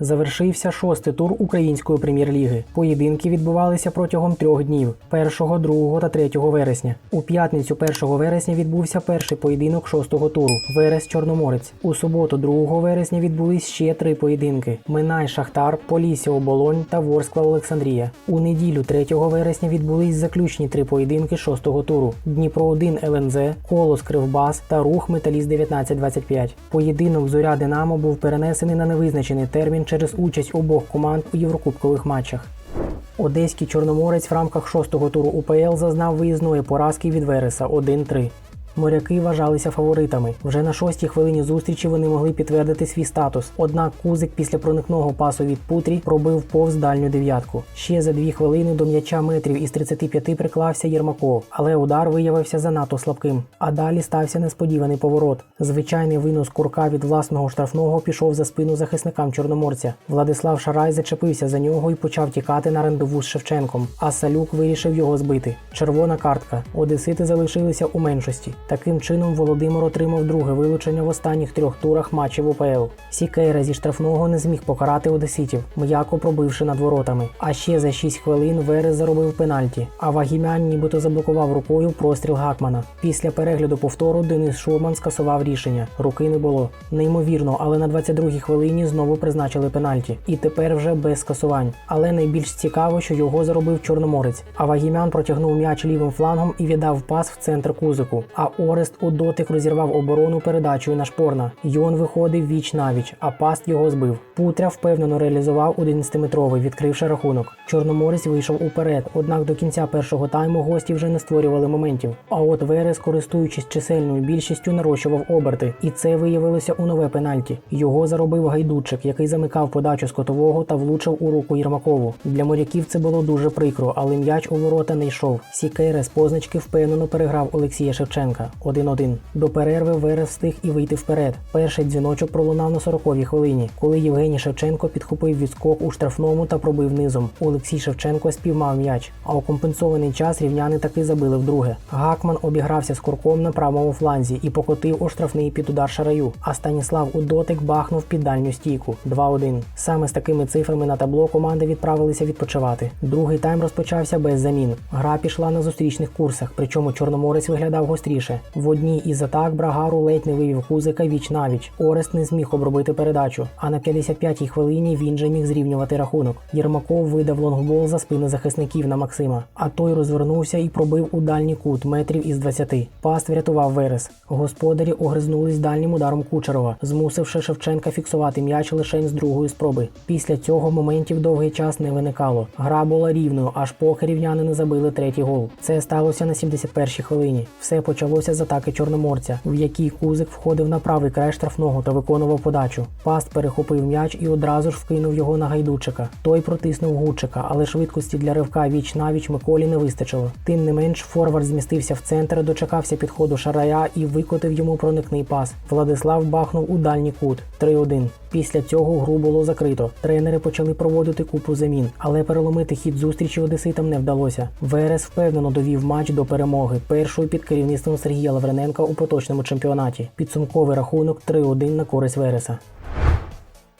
Завершився шостий тур української прем'єр-ліги. Поєдинки відбувалися протягом трьох днів 1, 2 та 3 вересня. У п'ятницю 1 вересня відбувся перший поєдинок шостого туру Верес Чорноморець. У суботу, 2 вересня, відбулись ще три поєдинки: Минай Шахтар, Полісся Оболонь та Ворскла Олександрія. У неділю 3 вересня відбулись заключні три поєдинки шостого туру: Дніпро 1 ЛНЗ, Колос Кривбас та Рух Металіст 1925. Поєдинок Зоря Динамо був перенесений на невизначений термін через участь обох команд у єврокубкових матчах. Одеський Чорноморець в рамках шостого туру УПЛ зазнав виїзної поразки від Вереса 1-3. Моряки вважалися фаворитами. Вже на шостій хвилині зустрічі вони могли підтвердити свій статус. Однак Кузик після проникного пасу від Путрі пробив повз дальню дев'ятку. Ще за дві хвилини до м'яча метрів із 35 приклався Єрмаков, але удар виявився занадто слабким. А далі стався несподіваний поворот. Звичайний винос курка від власного штрафного пішов за спину захисникам чорноморця. Владислав Шарай зачепився за нього і почав тікати на рандеву з Шевченком. А Салюк вирішив його збити. Червона картка. Одесити залишилися у меншості. Таким чином Володимир отримав друге вилучення в останніх трьох турах матчів УПЛ. Сікейра зі штрафного не зміг покарати одеситів, м'яко пробивши над воротами. А ще за 6 хвилин Верес заробив пенальті, а Вагімян нібито заблокував рукою простріл Гакмана. Після перегляду повтору Денис Шурман скасував рішення. Руки не було. Неймовірно, але на 22-й хвилині знову призначили пенальті. І тепер вже без скасувань. Але найбільш цікаво, що його заробив Чорноморець. А Вагімян протягнув м'яч лівим флангом і віддав пас в центр кузику. А Орест у дотик розірвав оборону передачею на шпорна. Йон виходив віч навіч, а паст його збив. Путря впевнено реалізував 11-метровий, відкривши рахунок. Чорноморець вийшов уперед, однак до кінця першого тайму гості вже не створювали моментів. А от Верес, користуючись чисельною більшістю, нарощував оберти, і це виявилося у нове пенальті. Його заробив гайдучик, який замикав подачу з котового та влучив у руку Єрмакову. Для моряків це було дуже прикро, але м'яч у ворота не йшов. Сікейре з позначки впевнено переграв Олексія Шевченка. 1-1. До перерви Верес встиг і вийти вперед. Перший дзвіночок пролунав на 40-й хвилині, коли Євгеній Шевченко підхопив відскок у штрафному та пробив низом. Олексій Шевченко спіймав м'яч, а у компенсований час рівняни таки забили вдруге. Гакман обігрався з курком на правому фланзі і покотив у штрафний під удар шараю. А Станіслав у дотик бахнув під дальню стійку 2-1. Саме з такими цифрами на табло команди відправилися відпочивати. Другий тайм розпочався без замін. Гра пішла на зустрічних курсах, причому Чорноморець виглядав гостріше. В одній із атак Брагару ледь не вивів Кузика віч навіч. Орест не зміг обробити передачу. А на 55-й хвилині він же міг зрівнювати рахунок. Єрмаков видав лонгбол за спини захисників на Максима. А той розвернувся і пробив у дальній кут метрів із 20. Паст врятував Верес. Господарі огризнулись дальнім ударом Кучерова, змусивши Шевченка фіксувати м'яч лише з другої спроби. Після цього моментів довгий час не виникало. Гра була рівною, аж поки рівняни не забили третій гол. Це сталося на 71-й хвилині. Все почалося з атаки Чорноморця, в якій Кузик входив на правий край штрафного та виконував подачу. Паст перехопив м'яч і одразу ж вкинув його на гайдучика. Той протиснув Гудчика, але швидкості для ривка віч навіч Миколі не вистачило. Тим не менш, форвард змістився в центр, дочекався підходу Шарая і викотив йому проникний пас. Владислав бахнув у дальній кут 3-1. Після цього гру було закрито. Тренери почали проводити купу замін, але переломити хід зустрічі одеситам не вдалося. Верес впевнено довів матч до перемоги, першою під керівництвом Сергія Лаврененка у поточному чемпіонаті. Підсумковий рахунок 3-1 на користь Вереса.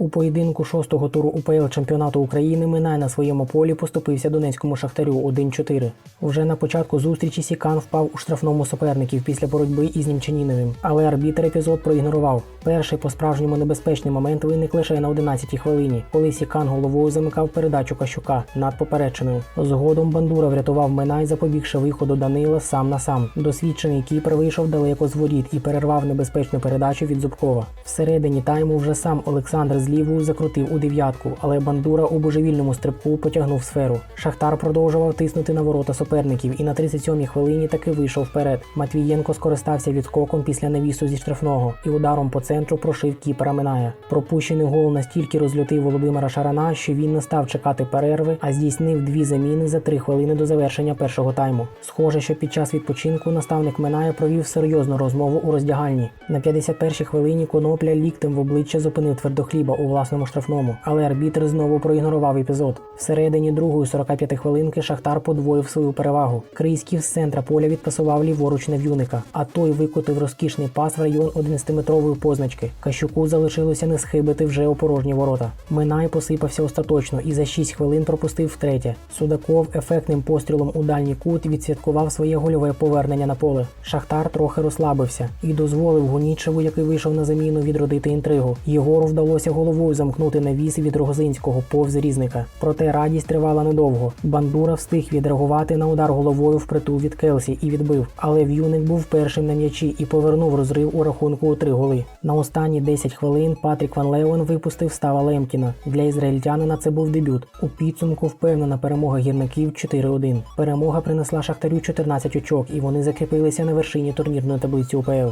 У поєдинку шостого туру УПЛ чемпіонату України Минай на своєму полі поступився Донецькому шахтарю 1-4. Вже на початку зустрічі Сікан впав у штрафному суперників після боротьби із Німчаніновим, але арбітр епізод проігнорував. Перший по-справжньому небезпечний момент виник лише на 11-й хвилині, коли Сікан головою замикав передачу Кащука над попереченою. Згодом Бандура врятував Минай, запобігши виходу Данила сам на сам. Досвідчений кіпер вийшов далеко з воріт і перервав небезпечну передачу від Зубкова. Всередині тайму вже сам Олександр з лівою закрутив у дев'ятку, але Бандура у божевільному стрибку потягнув сферу. Шахтар продовжував тиснути на ворота суперників і на 37-й хвилині таки вийшов вперед. Матвієнко скористався відскоком після навісу зі штрафного і ударом по центру прошив кіпера Миная. Пропущений гол настільки розлютив Володимира Шарана, що він не став чекати перерви, а здійснив дві заміни за три хвилини до завершення першого тайму. Схоже, що під час відпочинку наставник Миная провів серйозну розмову у роздягальні. На 51-й хвилині конопля ліктем в обличчя зупинив твердохліба у власному штрафному, але арбітр знову проігнорував епізод. Всередині другої 45 хвилинки Шахтар подвоїв свою перевагу. Крийський з центра поля відпасував ліворуч на в'юника, а той викотив розкішний пас в район 11-метрової позначки. Кащуку залишилося не схибити вже у порожні ворота. Минай посипався остаточно і за 6 хвилин пропустив втретє. Судаков ефектним пострілом у дальній кут відсвяткував своє гольове повернення на поле. Шахтар трохи розслабився і дозволив Гунічеву, який вийшов на заміну, відродити інтригу. Єгору вдалося головою замкнути навіс від Рогозинського повз різника. Проте радість тривала недовго. Бандура встиг відреагувати на удар головою впритул від Келсі і відбив. Але В'юник був першим на м'ячі і повернув розрив у рахунку у три голи. На останні 10 хвилин Патрік Ван Леон випустив става Лемкіна. Для ізраїльтянина це був дебют. У підсумку впевнена перемога гірників 4-1. Перемога принесла Шахтарю 14 очок, і вони закріпилися на вершині турнірної таблиці УПЛ.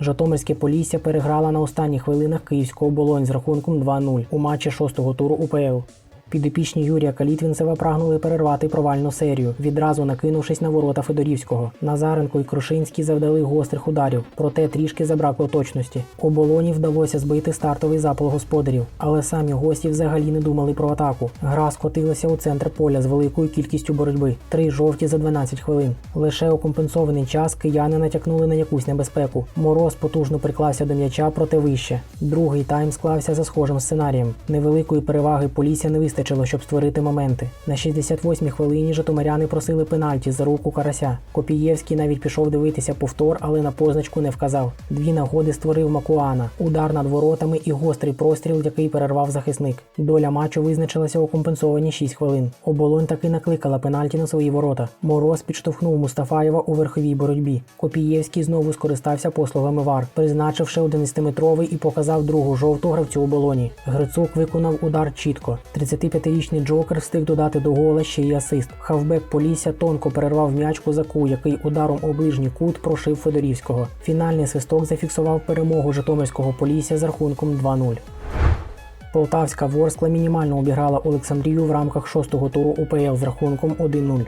Житомирське Полісся переграла на останніх хвилинах київського оболонь з рахунком 2-0 у матчі шостого туру УПЛ. Підопічні Юрія Калітвінцева прагнули перервати провальну серію, відразу накинувшись на ворота Федорівського. Назаренко і Крушинський завдали гострих ударів, проте трішки забракло точності. Оболоні вдалося збити стартовий запал господарів, але самі гості взагалі не думали про атаку. Гра скотилася у центр поля з великою кількістю боротьби три жовті за 12 хвилин. Лише у компенсований час кияни натякнули на якусь небезпеку. Мороз потужно приклався до м'яча, проте вище. Другий тайм склався за схожим сценарієм. Невеликої переваги Полісся не вистачило, щоб створити моменти. На 68-й хвилині житомиряни просили пенальті за руку карася. Копієвський навіть пішов дивитися повтор, але на позначку не вказав. Дві нагоди створив Макуана, удар над воротами і гострий простріл, який перервав захисник. Доля матчу визначилася у компенсовані 6 хвилин. Оболонь таки накликала пенальті на свої ворота. Мороз підштовхнув Мустафаєва у верховій боротьбі. Копієвський знову скористався послугами ВАР, призначивши 11-метровий і показав другу жовту гравцю оболоні. Грицук виконав удар чітко. 35-річний Джокер встиг додати до гола ще й асист. Хавбек Полісся тонко перервав м'яч козаку, який ударом у ближній кут прошив Федорівського. Фінальний свисток зафіксував перемогу Житомирського Полісся з рахунком 2-0. Полтавська Ворскла мінімально обіграла Олександрію в рамках шостого туру УПЛ з рахунком 1-0.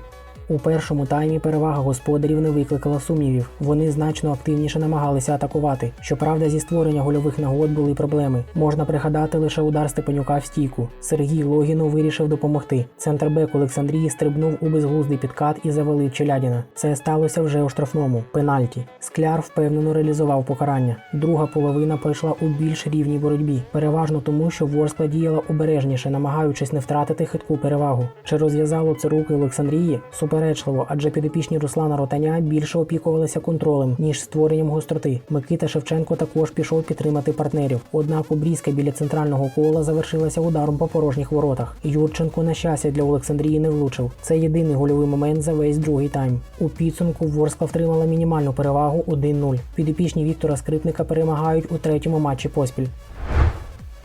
У першому таймі перевага господарів не викликала сумнівів. Вони значно активніше намагалися атакувати. Щоправда, зі створення гольових нагод були проблеми. Можна пригадати лише удар Степанюка в стійку. Сергій Логінов вирішив допомогти. Центрбек Олександрії стрибнув у безглуздий підкат і завалив Челядіна. Це сталося вже у штрафному пенальті. Скляр впевнено реалізував покарання. Друга половина пройшла у більш рівній боротьбі, переважно тому, що Ворскла діяла обережніше, намагаючись не втратити хитку перевагу. Чи розв'язало це руки Олександрії? Суперечливо, адже підопічні Руслана Ротаня більше опікувалися контролем, ніж створенням гостроти. Микита Шевченко також пішов підтримати партнерів. Однак обрізка біля центрального кола завершилася ударом по порожніх воротах. Юрченко, на щастя, для Олександрії не влучив. Це єдиний гольовий момент за весь другий тайм. У підсумку Ворскла втримала мінімальну перевагу 1-0. Підопічні Віктора Скрипника перемагають у третьому матчі поспіль.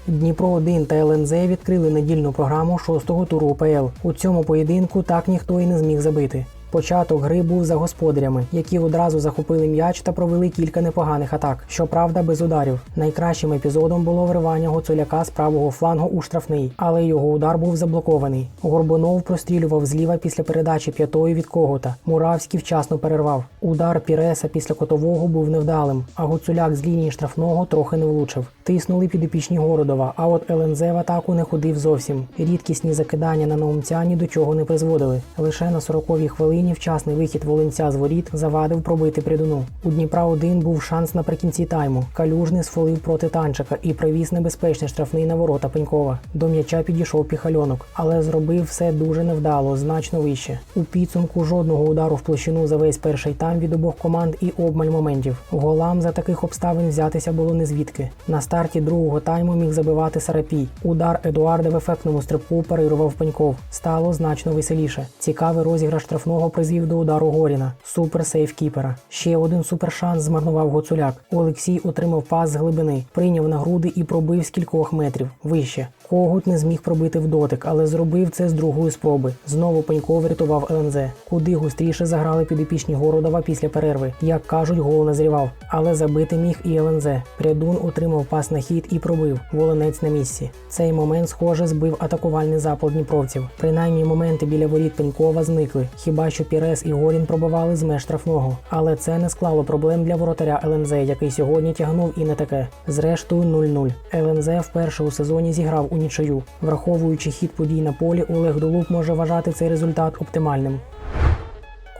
Дніпро 1 та ЛНЗ відкрили недільну програму шостого туру УПЛ. У цьому поєдинку так ніхто і не зміг забити. Початок гри був за господарями, які одразу захопили м'яч та провели кілька непоганих атак. Щоправда, без ударів. Найкращим епізодом було вривання Гоцуляка з правого флангу у штрафний, але його удар був заблокований. Горбунов прострілював зліва після передачі п'ятої від когота. Муравський вчасно перервав. Удар Піреса після котового був невдалим, а Гуцуляк з лінії штрафного трохи не влучив. Тиснули підопічні Городова, а от ЛНЗ в атаку не ходив зовсім. Рідкісні закидання на наумця ні до чого не призводили. Лише на 40-й хвилині вчасний вихід волинця з воріт завадив пробити придуну. У Дніпра 1 був шанс наприкінці тайму. Калюжний сфолив проти танчика і привіз небезпечний штрафний на ворота Пенькова. До м'яча підійшов піхальонок, але зробив все дуже невдало, значно вище. У підсумку жодного удару в площину за весь перший тайм від обох команд і обмаль моментів. Голам за таких обставин взятися було не звідки. На старті другого тайму міг забивати Сарапій. Удар Едуарда в ефектному стрибку парирував Пеньков. Стало значно веселіше. Цікавий розіграш штрафного призвів до удару Горіна. Супер сейф кіпера. Ще один супершанс змарнував Гоцуляк. Олексій отримав пас з глибини, прийняв на груди і пробив з кількох метрів вище. Когут не зміг пробити в дотик, але зробив це з другої спроби. Знову Пеньков рятував ЛНЗ. Куди густріше заграли підопічні Городова після перерви. Як кажуть, гол назрівав. Але забити міг і ЛНЗ. Прядун отримав пас на хід і пробив. Волонець на місці. Цей момент, схоже, збив атакувальний запал дніпровців. Принаймні моменти біля воріт Пенькова зникли. Хіба що що Пірес і Горін пробивали з меж штрафного. Але це не склало проблем для воротаря ЛНЗ, який сьогодні тягнув і не таке. Зрештою 0-0. ЛНЗ вперше у сезоні зіграв у нічию. Враховуючи хід подій на полі, Олег Долук може вважати цей результат оптимальним.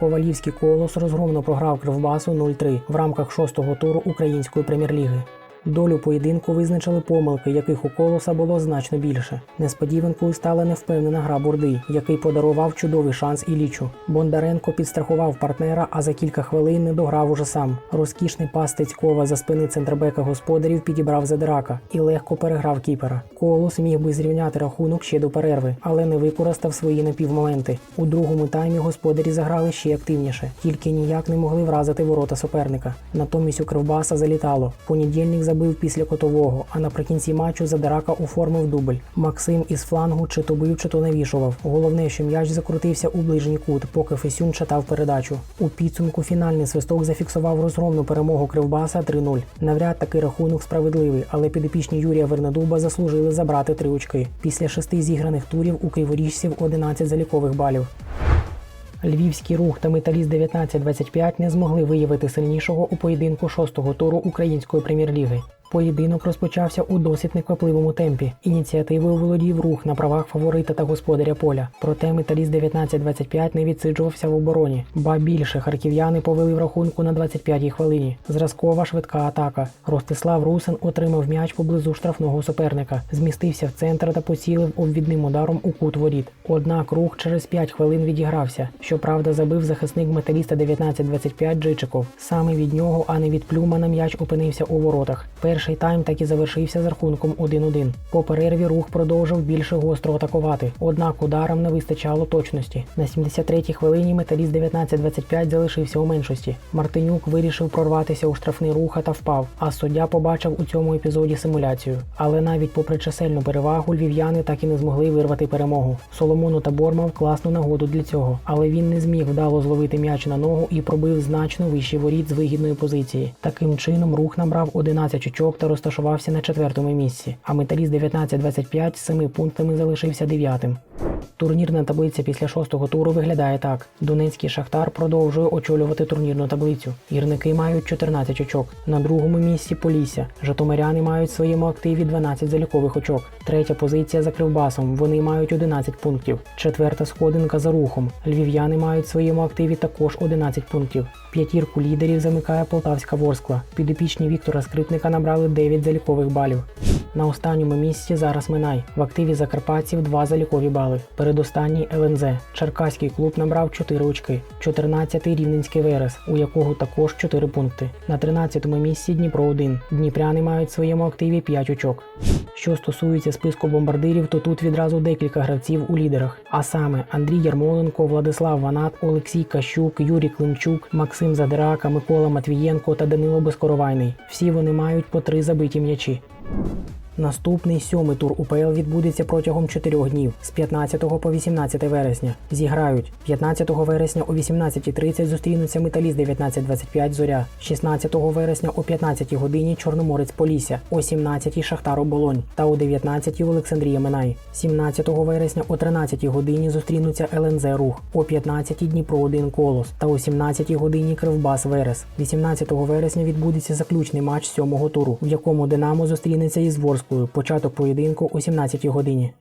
Ковалівський колос розгромно програв Кривбасу 0-3 в рамках шостого туру української прем'єр-ліги. Долю поєдинку визначили помилки, яких у колоса було значно більше. Несподіванкою стала невпевнена гра Бурди, який подарував чудовий шанс Ілічу. Бондаренко підстрахував партнера, а за кілька хвилин не дограв уже сам. Розкішний пас Стецькова за спини центрбека господарів підібрав Задирака і легко переграв кіпера. Колос міг би зрівняти рахунок ще до перерви, але не використав свої напівмоменти. У другому таймі господарі заграли ще активніше, тільки ніяк не могли вразити ворота суперника. Натомість у Кривбаса залітало. Понедільник забив після котового, а наприкінці матчу Задирака оформив дубль. Максим із флангу чи то бив, чи то навішував. Головне, що м'яч закрутився у ближній кут, поки Фесюн читав передачу. У підсумку фінальний свисток зафіксував розгромну перемогу Кривбаса 3-0. Навряд такий рахунок справедливий, але підопічні Юрія Вернедуба заслужили забрати три очки. Після шести зіграних турів у криворіжців 11 залікових балів. Львівський рух та металіст 1925 не змогли виявити сильнішого у поєдинку шостого туру української прем'єр-ліги. Поєдинок розпочався у досить неквапливому темпі. Ініціативою володів рух на правах фаворита та господаря поля. Проте металіст 1925 не відсиджувався в обороні. Ба більше харків'яни повели в рахунку на 25-й хвилині. Зразкова швидка атака. Ростислав Русин отримав м'яч поблизу штрафного суперника, змістився в центр та поцілив обвідним ударом у кут воріт. Однак рух через 5 хвилин відігрався. Щоправда, забив захисник металіста 1925 Джичиков. Саме від нього, а не від плюмана м'яч опинився у воротах. Перший тайм так і завершився з рахунком 1-1. По перерві рух продовжив більше гостро атакувати, однак ударам не вистачало точності. На 73-й хвилині металіст 19-25 залишився у меншості. Мартинюк вирішив прорватися у штрафний рух та впав, а суддя побачив у цьому епізоді симуляцію. Але навіть попри чисельну перевагу львів'яни так і не змогли вирвати перемогу. Соломону Табор мав класну нагоду для цього, але він не зміг вдало зловити м'яч на ногу і пробив значно вищий воріт з вигідної позиції. Таким чином рух набрав 11 очок та розташувався на четвертому місці, а металіст 19-25 з 7 пунктами залишився дев'ятим. Турнірна таблиця після шостого туру виглядає так: Донецький Шахтар продовжує очолювати турнірну таблицю. Гірники мають 14 очок. На другому місці Полісся. Житомиряни мають в своєму активі 12 залікових очок. Третя позиція за Кривбасом. Вони мають 11 пунктів. Четверта сходинка за рухом. Львів'яни мають в своєму активі також 11 пунктів. П'ятірку лідерів замикає Полтавська Ворскла. Підопічні Віктора Скрипника набрали 9 залікових балів. На останньому місці зараз Минай. В активі закарпатців 2 залікові бали. Передостанній ЛНЗ. Черкаський клуб набрав 4 очки. 14-й Рівненський Верес, у якого також 4 пункти. На 13-му місці Дніпро 1. Дніпряни мають в своєму активі 5 очок. Що стосується списку бомбардирів, то тут відразу декілька гравців у лідерах. А саме Андрій Ярмоленко, Владислав Ванат, Олексій Кащук, Юрій Климчук, Максим Задирака, Микола Матвієнко та Данило Безкоровайний. Всі вони мають по три забиті м'ячі. Наступний сьомий тур УПЛ відбудеться протягом 4 днів з 15 по 18 вересня. Зіграють 15 вересня о 18.30 зустрінуться металіст 19.25 зоря, 16 вересня о 15 годині Чорноморець Полісся, о 17 Шахтар Оболонь та о 19 Олександрія Минай. 17 вересня о 13 годині зустрінуться ЛНЗ Рух, о 15 Дніпро 1 Колос та о 17 годині Кривбас Верес. 18 вересня відбудеться заключний матч сьомого туру, в якому Динамо зустрінеться із Ворскою. Початок поєдинку о 17 годині.